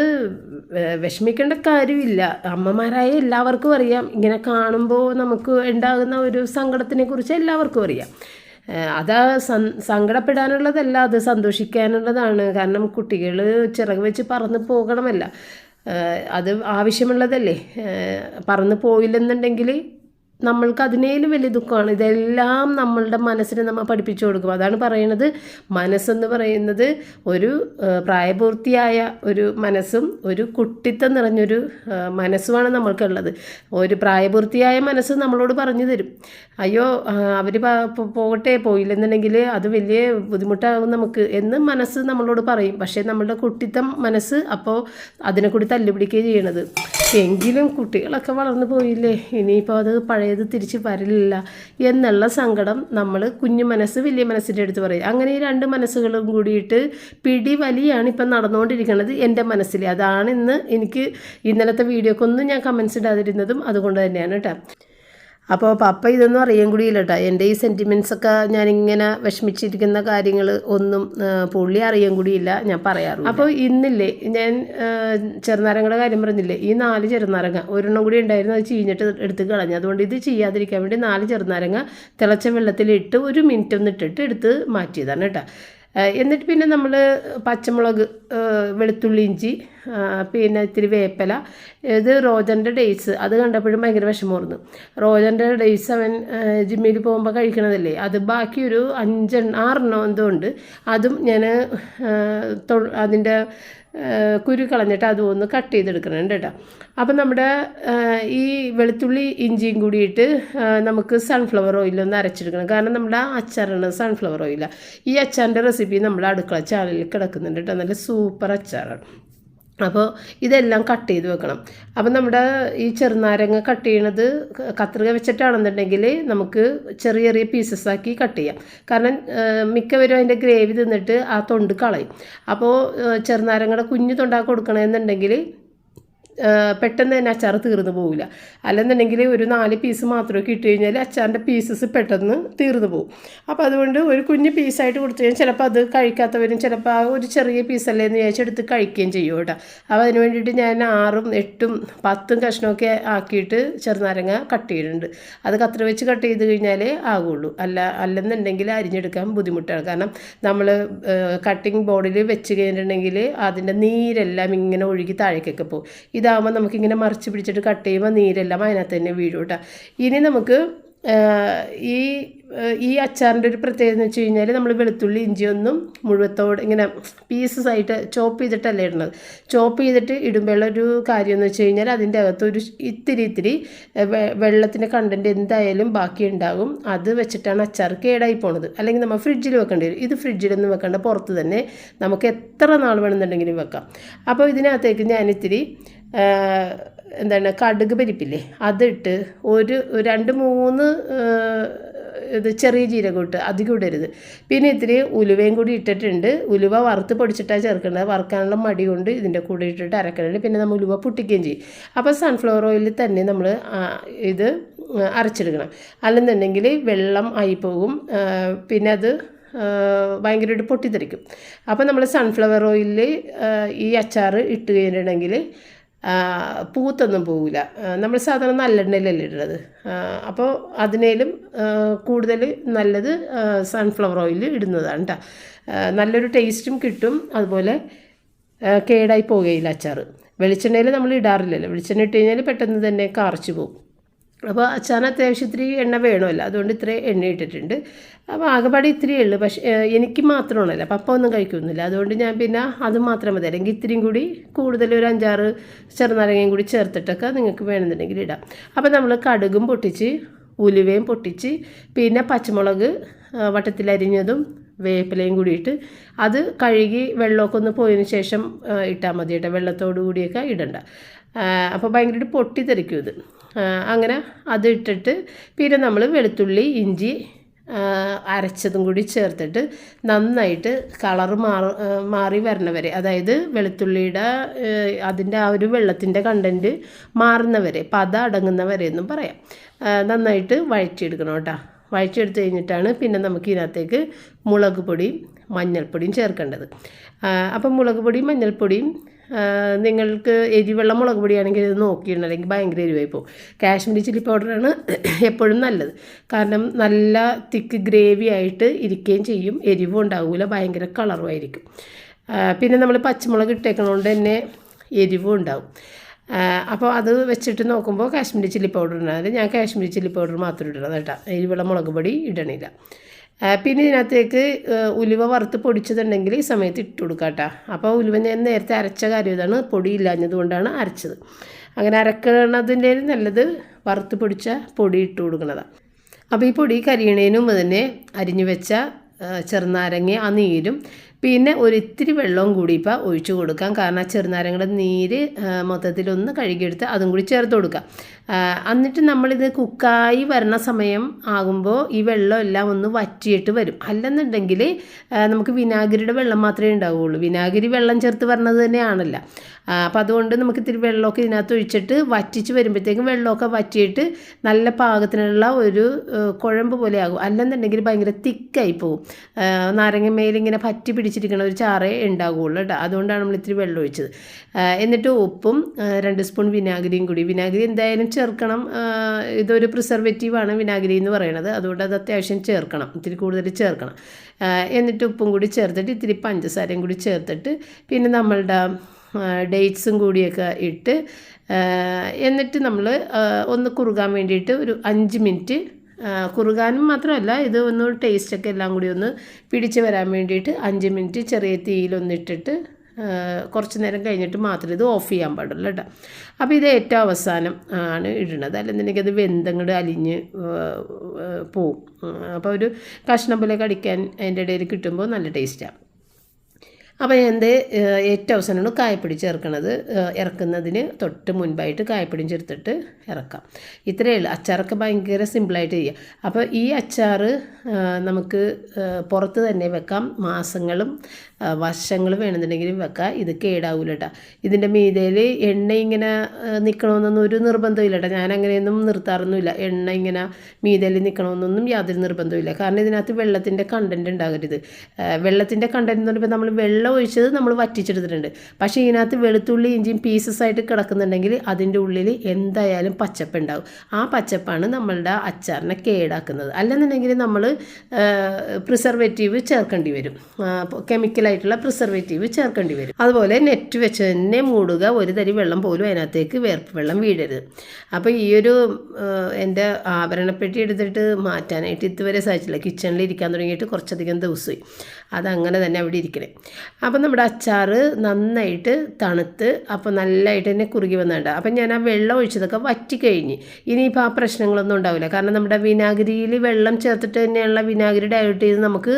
വിഷമിക്കേണ്ട കാര്യമില്ല. അമ്മമാരായ എല്ലാവർക്കും അറിയാം. ഇങ്ങനെ കാണുമ്പോൾ നമുക്ക് ഉണ്ടാകുന്ന ഒരു സങ്കടത്തിനെ കുറിച്ച് എല്ലാവർക്കും അറിയാം. അതാ സങ്കടപ്പെടാനുള്ളതല്ല അത് സന്തോഷിക്കാനുള്ളതാണ്. കാരണം കുട്ടികൾ ചിറക് വെച്ച് പറന്ന് പോകണമല്ല. അത് ആവശ്യമുള്ളതല്ലേ? പറന്ന് പോയില്ലെന്നുണ്ടെങ്കിൽ നമ്മൾക്ക് അതിനേലും വലിയ ദുഃഖമാണ്. ഇതെല്ലാം നമ്മളുടെ മനസ്സിനെ നമ്മൾ പഠിപ്പിച്ചു കൊടുക്കും. അതാണ് പറയുന്നത് മനസ്സെന്ന് പറയുന്നത് ഒരു പ്രായപൂർത്തിയായ ഒരു മനസ്സും ഒരു കുട്ടിത്തം നിറഞ്ഞൊരു മനസ്സുമാണ് നമ്മൾക്കുള്ളത്. ഒരു പ്രായപൂർത്തിയായ മനസ്സ് നമ്മളോട് പറഞ്ഞു തരും. അയ്യോ അവർ പോകട്ടെ പോയില്ലെന്നുണ്ടെങ്കിൽ അത് വലിയ ബുദ്ധിമുട്ടാകും നമുക്ക് എന്ന് മനസ്സ് നമ്മളോട് പറയും. പക്ഷേ നമ്മളുടെ കുട്ടിത്തം മനസ്സ് അപ്പോൾ അതിനെ കൂടി തല്ലുപിടിക്കുകയും ചെയ്യണത്. എങ്കിലും കുട്ടികളൊക്കെ വളർന്നു പോയില്ലേ? ഇനിയിപ്പോൾ അത് പഴയത് തിരിച്ച് വരില്ല എന്നുള്ള സങ്കടം നമ്മൾ കുഞ്ഞു മനസ്സ് വലിയ മനസ്സിന്റെ അടുത്ത് പറയും. അങ്ങനെ ഈ രണ്ട് മനസ്സുകളും കൂടിയിട്ട് പിടി വലിയാണ് ഇപ്പം നടന്നുകൊണ്ടിരിക്കുന്നത് എന്റെ മനസ്സിൽ. അതാണ് ഇന്ന് എനിക്ക് ഇന്നലത്തെ വീഡിയോക്കൊന്നും ഞാൻ കമൻസ് ഇടാതിരുന്നതും അതുകൊണ്ട് തന്നെയാണ് കേട്ടോ. അപ്പോൾ പപ്പ ഇതൊന്നും അറിയാൻ കൂടിയില്ല കേട്ടോ എന്റെ ഈ സെന്റിമെന്റ്സ് ഒക്കെ ഞാനിങ്ങനെ വിഷമിച്ചിരിക്കുന്ന കാര്യങ്ങൾ ഒന്നും പുള്ളി അറിയാൻ കൂടിയില്ല ഞാൻ പറയാറുണ്ട് അപ്പോൾ ഇന്നില്ലേ ഞാൻ ചെറുനാരങ്ങളുടെ കാര്യം പറഞ്ഞില്ലേ ഈ നാല് ചെറുനാരങ്ങ ഒരെണ്ണം കൂടി ഉണ്ടായിരുന്നു അത് ചീഞ്ഞിട്ട് എടുത്ത് കളഞ്ഞു. അതുകൊണ്ട് ഇത് ചെയ്യാതിരിക്കാൻ വേണ്ടി നാല് ചെറുനാരങ്ങ തിളച്ച വെള്ളത്തിലിട്ട് ഒരു മിനിറ്റ് ഒന്ന് ഇട്ടിട്ട് എടുത്ത് മാറ്റിയതാണ് കേട്ടോ എന്നിട്ട് പിന്നെ നമ്മൾ പച്ചമുളക് വെളുത്തുള്ളി ഇഞ്ചി പിന്നെ ഇത്തിരി വേപ്പില ഇത് റോജന്റെ ഡേയ്സ് അത് കണ്ടപ്പോഴും ഭയങ്കര വിഷമമായിരുന്നു. റോജന്റെ ഡേയ്സ് അവൻ ജിമ്മിയിൽ പോകുമ്പോൾ കഴിക്കണതല്ലേ? അത് ബാക്കി ഒരു അഞ്ചെണ്ണം ആറെണ്ണം എന്തോ ഉണ്ട്. അതും ഞാൻ അതിന്റെ കുരു കളഞ്ഞിട്ട് അതും ഒന്ന് കട്ട് ചെയ്തെടുക്കണുണ്ട് കേട്ടോ. അപ്പം നമ്മുടെ ഈ വെളുത്തുള്ളി ഇഞ്ചിയും കൂടിയിട്ട് നമുക്ക് സൺഫ്ലവർ ഒന്ന് അരച്ചെടുക്കണം. കാരണം നമ്മുടെ അച്ചാറാണ് സൺഫ്ലവർ ഓയിലാണ് ഈ അച്ചാറിന്റെ റെസിപ്പി നമ്മുടെ അടുക്കള ചാനലിൽ കിടക്കുന്നുണ്ട് കേട്ടോ. നല്ല സൂപ്പർ അച്ചാറാണ്. അപ്പോൾ ഇതെല്ലാം കട്ട് ചെയ്ത് വെക്കണം. അപ്പം നമ്മുടെ ഈ ചെറുനാരങ്ങ കട്ട് ചെയ്യണത് കത്രിക വെച്ചിട്ടാണെന്നുണ്ടെങ്കിൽ നമുക്ക് ചെറിയ ചെറിയ പീസസ് ആക്കി കട്ട് ചെയ്യാം. കാരണം മിക്കവരും അതിന്റെ ഗ്രേവി തിന്നിട്ട് ആ തൊണ്ട് കളയും. അപ്പോൾ ചെറുനാരങ്ങയുടെ കുഞ്ഞു തൊണ്ടാക്കി കൊടുക്കണമെന്നുണ്ടെങ്കിൽ പെട്ടെന്ന് തന്നെ അച്ചാർ തീർന്നു പോവില്ല. അല്ലെന്നുണ്ടെങ്കിൽ ഒരു നാല് പീസ് മാത്രമൊക്കെ ഇട്ട് കഴിഞ്ഞാൽ അച്ചാറിന്റെ പീസസ് പെട്ടെന്ന് തീർന്നു പോകും അപ്പോൾ അതുകൊണ്ട് ഒരു കുഞ്ഞ് പീസായിട്ട് കൊടുത്തു കഴിഞ്ഞാൽ ചിലപ്പോൾ അത് കഴിക്കാത്തവരും ചിലപ്പോൾ ആ ഒരു ചെറിയ പീസല്ലേ എന്ന് വിചാരിച്ച് എടുത്ത് കഴിക്കുകയും ചെയ്യും കേട്ടോ. അപ്പോൾ അതിന് വേണ്ടിയിട്ട് ഞാൻ ആറും എട്ടും പത്തും കഷ്ണമൊക്കെ ആക്കിയിട്ട് ചെറുനാരങ്ങ കട്ട് ചെയ്യുന്നുണ്ട് അത് കത്ര വെച്ച് കട്ട് ചെയ്ത് കഴിഞ്ഞാലേ ആകുള്ളൂ അല്ല അല്ലെന്നുണ്ടെങ്കിൽ അരിഞ്ഞെടുക്കാൻ ബുദ്ധിമുട്ടാണ്. കാരണം നമ്മൾ കട്ടിങ് ബോർഡിൽ വെച്ച് കഴിഞ്ഞിട്ടുണ്ടെങ്കിൽ അതിന്റെ നീരെല്ലാം ഇങ്ങനെ ഒഴുകി താഴേക്കൊക്കെ പോകും. ഇതാകുമ്പോൾ നമുക്കിങ്ങനെ മറിച്ച് പിടിച്ചിട്ട് കട്ട് ചെയ്യുമ്പോൾ നീരെല്ലാം അതിനകത്ത് തന്നെ വീഴും ഇനി നമുക്ക് ഈ ഈ അച്ചാറിന്റെ ഒരു പ്രത്യേകത എന്ന് വെച്ച് കഴിഞ്ഞാൽ നമ്മൾ വെളുത്തുള്ളി ഇഞ്ചിയൊന്നും മുഴുവത്തോടെ ഇങ്ങനെ പീസസ് ആയിട്ട് ചോപ്പ് ചെയ്തിട്ടല്ല ഇടുന്നത്. ചോപ്പ് ചെയ്തിട്ട് ഇടുമ്പോഴുള്ള ഒരു കാര്യം എന്ന് വെച്ച് കഴിഞ്ഞാൽ അതിന്റെ അകത്ത് ഒരു ഇത്തിരി ഇത്തിരി വെള്ളത്തിന്റെ കണ്ടന്റ് എന്തായാലും ബാക്കി ഉണ്ടാകും. അത് വെച്ചിട്ടാണ് അച്ചാർ കേടായി പോണത്. അല്ലെങ്കിൽ നമ്മൾ ഫ്രിഡ്ജിൽ വെക്കേണ്ടി വരും. ഇത് ഫ്രിഡ്ജിലൊന്നും വെക്കേണ്ട പുറത്ത് തന്നെ നമുക്ക് എത്ര നാൾ വേണമെന്നുണ്ടെങ്കിലും വെക്കാം. അപ്പോൾ ഇതിനകത്തേക്ക് ഞാനിത്തിരി ആ, എന്താണ് കടുക് പരിപ്പില്ലേ? അതിട്ട് ഒരു രണ്ട് മൂന്ന് ഇത് ചെറിയ ജീരകം ഇട്ട് അധികം ഇടരുത് പിന്നെ ഇത്തിരി ഉലുവയും കൂടി ഇട്ടിട്ടുണ്ട്. ഉലുവ വറുത്ത് പൊടിച്ചിട്ടാണ് ചേർക്കേണ്ടത് വറുക്കാനുള്ള മടി കൊണ്ട് ഇതിന്റെ കൂടെ ഇട്ടിട്ട് അരക്കലുണ്ട് പിന്നെ നമ്മൾ ഉലുവ പൊട്ടിക്കുകയും ചെയ്യും. അപ്പോൾ സൺഫ്ലവർ ഓയിലിൽ തന്നെ നമ്മൾ ഇത് അരച്ചെടുക്കണം. അല്ലെന്നുണ്ടെങ്കിൽ വെള്ളം ആയിപ്പോകും. പോകും പിന്നെ അത് ഭയങ്കരമായിട്ട് പൊട്ടിത്തെറിക്കും. അപ്പോൾ നമ്മൾ സൺഫ്ലവർ ഓയിലിൽ ഈ അച്ചാർ ഇട്ട് കഴിഞ്ഞിട്ടുണ്ടെങ്കിൽ പൂത്തൊന്നും പോവില്ല നമ്മൾ സാധാരണ നല്ലെണ്ണയിലല്ലേ ഇടുന്നത് അപ്പോൾ അതിനേലും കൂടുതൽ നല്ലത് സൺഫ്ലവർ ഓയിൽ ഇടുന്നതാണ് കേട്ടോ നല്ലൊരു ടേസ്റ്റും കിട്ടും. അതുപോലെ കേടായി പോകുകയില്ല അച്ചാർ വെളിച്ചെണ്ണയിൽ നമ്മൾ ഇടാറില്ലല്ലോ. വെളിച്ചെണ്ണ ഇട്ട് കഴിഞ്ഞാൽ പെട്ടെന്ന് തന്നെ കാർച്ചു പോകും അപ്പോൾ അച്ചാൻ അത്യാവശ്യം ഇത്തിരി എണ്ണ വേണമല്ലോ. അതുകൊണ്ട് ഇത്ര എണ്ണ ഇട്ടിട്ടുണ്ട്. അപ്പോൾ ആകെപ്പാടെ ഇത്രയേ ഉള്ളൂ. പക്ഷേ എനിക്ക് മാത്രമാണല്ലോ അപ്പം ഒന്നും കഴിക്കുന്നില്ല. അതുകൊണ്ട് ഞാൻ പിന്നെ അത് മാത്രം മതി. അല്ലെങ്കിൽ ഇത്തിരിയും കൂടി കൂടുതൽ ഒരു അഞ്ചാറ് ചെറുനാരങ്ങയും കൂടി ചേർത്തിട്ടൊക്കെ നിങ്ങൾക്ക് വേണമെന്നുണ്ടെങ്കിൽ ഇടാം. അപ്പോൾ നമ്മൾ കടുകും പൊട്ടിച്ച് ഉലുവയും പൊട്ടിച്ച് പിന്നെ പച്ചമുളക് വട്ടത്തിലരിഞ്ഞതും വേപ്പിലയും കൂടിയിട്ട് അത് കഴുകി വെള്ളമൊക്കെ ഒന്ന് പോയതിന് ശേഷം ഇട്ടാൽ മതി കേട്ടോ. വെള്ളത്തോടു കൂടിയൊക്കെ ഇടണ്ട. അപ്പോൾ ഭയങ്കരമായിട്ട് പൊട്ടിത്തെറിക്കും ഇത്. ആ, അങ്ങനെ അത് ഇട്ടിട്ട് പിന്നെ നമ്മൾ വെളുത്തുള്ളി ഇഞ്ചി അരച്ചതും കൂടി ചേർത്തിട്ട് നന്നായിട്ട് കളർ മാറി മാറി വരണവരെ അതായത് വെളുത്തുള്ളിയുടെ അതിന്റെ ആ ഒരു വെള്ളത്തിന്റെ കണ്ടന്റ് മാറുന്നവരെ പത അടങ്ങുന്നവരെ എന്നും പറയാം. നന്നായിട്ട് വഴറ്റിയെടുക്കണം കേട്ടോ. വഴറ്റിയെടുത്ത് കഴിഞ്ഞിട്ടാണ് പിന്നെ നമുക്ക് ഇതിനകത്തേക്ക് മുളക് പൊടിയും മഞ്ഞൾപ്പൊടിയും ചേർക്കേണ്ടത്. അപ്പം മുളക് പൊടിയും മഞ്ഞൾപ്പൊടിയും നിങ്ങൾക്ക് എരിവെള്ള മുളക് പൊടിയാണെങ്കിൽ ഇത് നോക്കിയിട്ടുണ്ട്. അല്ലെങ്കിൽ ഭയങ്കര എരിവായി പോകും. കാശ്മീരി ചില്ലി പൗഡറാണ് എപ്പോഴും നല്ലത്. കാരണം നല്ല തിക്ക് ഗ്രേവി ആയിട്ട് ഇരിക്കുകയും ചെയ്യും. എരിവും ഉണ്ടാവില്ല ഭയങ്കര കളറും ആയിരിക്കും. പിന്നെ നമ്മൾ പച്ചമുളക് ഇട്ടേക്കണോണ്ട് തന്നെ എരിവും ഉണ്ടാവും. അപ്പോൾ അത് വെച്ചിട്ട് നോക്കുമ്പോൾ കാശ്മീരി ചില്ലി പൗഡർ ഇടാതെ ഞാൻ കാശ്മീരി ചില്ലി പൗഡർ മാത്രം ഇടണം കേട്ടോ. എരിവുള്ള മുളക് പൊടി ഇടണില്ല. പിന്നെ ഇതിനകത്തേക്ക് ഉലുവ വറുത്ത് പൊടിച്ചതുണ്ടെങ്കിൽ ഈ സമയത്ത് ഇട്ട് കൊടുക്കാം കേട്ടോ അപ്പോൾ ഉലുവ ഞാൻ നേരത്തെ അരച്ച കാര്യം ഇതാണ് പൊടി ഇല്ലാഞ്ഞത് കൊണ്ടാണ് അരച്ചത്. അങ്ങനെ അരക്കണതിന്റെ നല്ലത് വറുത്ത് പൊടിച്ച പൊടി ഇട്ട് കൊടുക്കുന്നതാണ് അപ്പോൾ ഈ പൊടി കരിയണേനും തന്നെ അരിഞ്ഞു വെച്ച ചെറുനാരങ്ങ ആ നീരും പിന്നെ ഒരു ഇത്തിരി വെള്ളവും കൂടി ഇപ്പോൾ ഒഴിച്ചു കൊടുക്കാം. കാരണം ആ ചെറുനാരങ്ങയുടെ നീര് മൊത്തത്തിലൊന്ന് കഴുകിയെടുത്ത് അതും കൂടി ചേർത്ത് കൊടുക്കാം. എന്നിട്ട് നമ്മളിത് കുക്കായി വരണ സമയം ആകുമ്പോൾ ഈ വെള്ളം എല്ലാം ഒന്ന് വറ്റിയിട്ട് വരും. അല്ലെന്നുണ്ടെങ്കിൽ നമുക്ക് വിനാഗിരിയുടെ വെള്ളം മാത്രമേ ഉണ്ടാവുകയുള്ളൂ വിനാഗിരി വെള്ളം ചേർത്ത് വരണത് തന്നെയാണല്ലോ. അപ്പോൾ അതുകൊണ്ട് നമുക്ക് ഇത്തിരി വെള്ളമൊക്കെ ഇതിനകത്ത് ഒഴിച്ചിട്ട് വറ്റിച്ച് വരുമ്പോഴത്തേക്കും വെള്ളമൊക്കെ വറ്റിയിട്ട് നല്ല പാകത്തിനുള്ള ഒരു കുഴമ്പ് പോലെ ആകും. അല്ലെന്നുണ്ടെങ്കിൽ ഭയങ്കര തിക്കായി പോകും നാരങ്ങമേലിങ്ങനെ പറ്റി പിടിച്ചിരിക്കുന്ന ഒരു ചാറേ ഉണ്ടാകുള്ളൂ കേട്ടോ. അതുകൊണ്ടാണ് നമ്മൾ ഇത്തിരി വെള്ളം ഒഴിച്ചത്. എന്നിട്ട് ഉപ്പും രണ്ട് സ്പൂൺ വിനാഗിരിയും കൂടി. വിനാഗിരി എന്തായാലും ചേർക്കണം. ഇതൊരു പ്രിസർവേറ്റീവാണ് വിനാഗിരി എന്ന് പറയുന്നത് അതുകൊണ്ട് അത് അത്യാവശ്യം ചേർക്കണം. ഇത്തിരി കൂടുതൽ ചേർക്കണം. എന്നിട്ട് ഉപ്പും കൂടി ചേർത്തിട്ട് ഇത്തിരി പഞ്ചസാരയും കൂടി ചേർത്തിട്ട് പിന്നെ നമ്മളുടെ ഡേറ്റ്സും കൂടിയൊക്കെ ഇട്ട് എന്നിട്ട് നമ്മൾ ഒന്ന് കുറുകാൻ വേണ്ടിയിട്ട് ഒരു അഞ്ച് മിനിറ്റ് കുറുകാനും മാത്രമല്ല ഇത് ഒന്ന് ടേസ്റ്റൊക്കെ എല്ലാം കൂടി ഒന്ന് പിടിച്ച് വരാൻ വേണ്ടിയിട്ട് അഞ്ച് മിനിറ്റ് ചെറിയ തീയിലൊന്നിട്ടിട്ട് കുറച്ച് നേരം കഴിഞ്ഞിട്ട് മാത്രമേ ഇത് ഓഫ് ചെയ്യാൻ പാടുള്ളൂ കേട്ടോ. അപ്പോൾ ഇത് ഏറ്റവും അവസാനം ആണ് ഇടുന്നത്. അല്ലെന്നുണ്ടെങ്കിൽ അത് വെന്തങ്ങട് അലിഞ്ഞ് പോവും. അപ്പോൾ ഒരു കഷ്ണം പോലെ കടിക്കാൻ അതിന്റെ ഇടയിൽ കിട്ടുമ്പോൾ നല്ല ടേസ്റ്റാണ് അപ്പോൾ എന്ത് ഏറ്റവും അവസാനമാണ് കായപ്പൊടി ചേർക്കണത് ഇറക്കുന്നതിന് തൊട്ട് മുൻപായിട്ട് കായപ്പൊടിയും ചേർത്തിട്ട് ഇറക്കാം. ഇത്രയേ ഉള്ളൂ. അച്ചാറൊക്കെ ഭയങ്കര സിമ്പിളായിട്ട് ചെയ്യുക അപ്പോൾ ഈ അച്ചാർ നമുക്ക് പുറത്ത് തന്നെ വെക്കാം. മാസങ്ങളും വർഷങ്ങൾ വേണമെന്നുണ്ടെങ്കിലും വെക്കാം. ഇത് കേടാവൂല കേട്ടോ ഇതിന്റെ മീതയിൽ എണ്ണ ഇങ്ങനെ നിൽക്കണമെന്നൊന്നും ഒരു നിർബന്ധമില്ല കേട്ടോ ഞാൻ അങ്ങനെയൊന്നും നിർത്താറൊന്നുമില്ല. എണ്ണ ഇങ്ങനെ മീതയിൽ നിൽക്കണമെന്നൊന്നും യാതൊരു നിർബന്ധമില്ല കാരണം ഇതിനകത്ത് വെള്ളത്തിന്റെ കണ്ടന്റ് ഉണ്ടാകരുത്. വെള്ളത്തിന്റെ കണ്ടന്റ് എന്ന് പറയുമ്പോൾ നമ്മൾ വെള്ളം ഒഴിച്ചത് നമ്മൾ വറ്റിച്ചെടുത്തിട്ടുണ്ട്. പക്ഷേ ഇതിനകത്ത് വെളുത്തുള്ളി ഇഞ്ചിയും പീസസ് ആയിട്ട് കിടക്കുന്നുണ്ടെങ്കിൽ അതിന്റെ ഉള്ളിൽ എന്തായാലും പച്ചപ്പ് ഉണ്ടാകും ആ പച്ചപ്പാണ് നമ്മളുടെ അച്ചാറിനെ കേടാക്കുന്നത്. അല്ലെന്നുണ്ടെങ്കിൽ നമ്മൾ പ്രിസർവേറ്റീവ് ചേർക്കേണ്ടി വരും. കെമിക്കലായിട്ടുള്ള പ്രിസർവേറ്റീവ് ചേർക്കേണ്ടി വരും. അതുപോലെ നെറ്റ് വെച്ച് തന്നെ മൂടുക ഒരു തരി വെള്ളം പോലും അതിനകത്തേക്ക് വേർപ്പ് വെള്ളം വീഴരുത് അപ്പോൾ ഈ ഒരു എന്റെ ആഭരണപ്പെട്ടി എടുത്തിട്ട് മാറ്റാനായിട്ട് ഇതുവരെ സാധിച്ചില്ല. കിച്ചണിൽ ഇരിക്കാൻ തുടങ്ങിയിട്ട് കുറച്ചധികം ദിവസമായി. അതങ്ങനെ തന്നെ അവിടെ ഇരിക്കണേ. അപ്പം നമ്മുടെ അച്ചാർ നന്നായിട്ട് തണുത്ത് അപ്പോൾ നല്ലതായിട്ട് തന്നെ കുറുകി വന്നിട്ടുണ്ട്. അപ്പം ഞാൻ ആ വെള്ളം ഒഴിച്ചതൊക്കെ വറ്റിക്കഴിഞ്ഞ് ഇനിയിപ്പോൾ ആ പ്രശ്നങ്ങളൊന്നും ഉണ്ടാവില്ല. കാരണം നമ്മുടെ വിനാഗിരിയിൽ വെള്ളം ചേർത്തിട്ട് തന്നെയുള്ള വിനാഗിരി ഡയറ്റ് ചെയ്ത് നമുക്ക്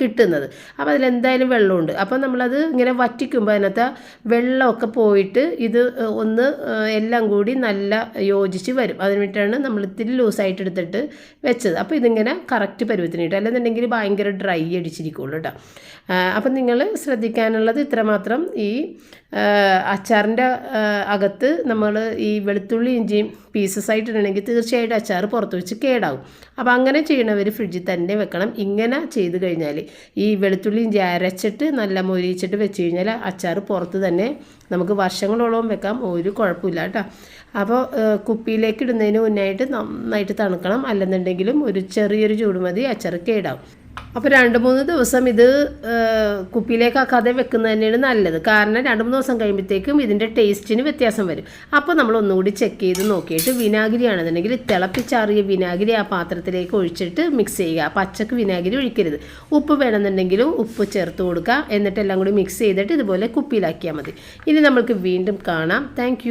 കിട്ടുന്നത്. അപ്പോൾ അതിലെന്തായാലും വെള്ളമുണ്ട്. അപ്പോൾ നമ്മളത് ഇങ്ങനെ വറ്റിക്കുമ്പോൾ അതിനകത്ത് വെള്ളമൊക്കെ പോയിട്ട് ഇത് ഒന്ന് എല്ലാം കൂടി നല്ല യോജിച്ച് വരും. അതിന് വേണ്ടിയിട്ടാണ് നമ്മൾ ഇത്തിരി ലൂസായിട്ട് എടുത്തിട്ട് വെച്ചത്. അപ്പോൾ ഇതിങ്ങനെ കറക്റ്റ് പരുവത്തിന് അല്ലെന്നുണ്ടെങ്കിൽ ഭയങ്കര ഡ്രൈ അടിച്ചിരിക്കുള്ളൂ കേട്ടോ. അപ്പം നിങ്ങൾ ശ്രദ്ധിക്കാനുള്ളത് ഇത്രമാത്രം. ഈ അച്ചാറിന്റെ അകത്ത് നമ്മൾ ഈ വെളുത്തുള്ളി ഇഞ്ചിയും പീസസ് ആയിട്ട് ഇടണമെങ്കിൽ തീർച്ചയായിട്ടും അച്ചാർ പുറത്ത് വെച്ച് കേടാവും. അപ്പോൾ അങ്ങനെ ചെയ്യണവർ ഫ്രിഡ്ജിൽ തന്നെ വെക്കണം. ഇങ്ങനെ ചെയ്ത് കഴിഞ്ഞാൽ ഈ വെളുത്തുള്ളി ഇഞ്ചി അരച്ചിട്ട് നല്ല മൊരിയിച്ചിട്ട് വെച്ച് കഴിഞ്ഞാൽ അച്ചാർ പുറത്ത് തന്നെ നമുക്ക് വർഷങ്ങളോളം വെക്കാം. ഒരു കുഴപ്പമില്ല കേട്ടോ. അപ്പോൾ കുപ്പിയിലേക്ക് ഇടുന്നതിന് മുന്നായിട്ട് നന്നായിട്ട് തണുക്കണം. അല്ലെന്നുണ്ടെങ്കിലും ഒരു ചെറിയൊരു ചൂട് മതി അച്ചാർ കേടാവും. അപ്പോൾ രണ്ട് മൂന്ന് ദിവസം ഇത് കുപ്പിയിലേക്കാക്കാതെ വെക്കുന്നത് തന്നെയാണ് നല്ലത്. കാരണം രണ്ട് മൂന്ന് ദിവസം കഴിയുമ്പോഴത്തേക്കും ഇതിന്റെ ടേസ്റ്റിന് വ്യത്യാസം വരും. അപ്പോൾ നമ്മൾ ഒന്നുകൂടി ചെക്ക് ചെയ്ത് നോക്കിയിട്ട് വിനാഗിരി ആണെന്നുണ്ടെങ്കിൽ തിളപ്പിച്ചാറിയ വിനാഗിരി ആ പാത്രത്തിലേക്ക് ഒഴിച്ചിട്ട് മിക്സ് ചെയ്യുക. പച്ചക്ക് വിനാഗിരി ഒഴിക്കരുത്. ഉപ്പ് വേണമെന്നുണ്ടെങ്കിലും ഉപ്പ് ചേർത്ത് കൊടുക്കുക. എന്നിട്ട് എല്ലാം കൂടി മിക്സ് ചെയ്തിട്ട് ഇതുപോലെ കുപ്പിയിലാക്കിയാൽ മതി. ഇനി നമ്മൾക്ക് വീണ്ടും കാണാം. താങ്ക്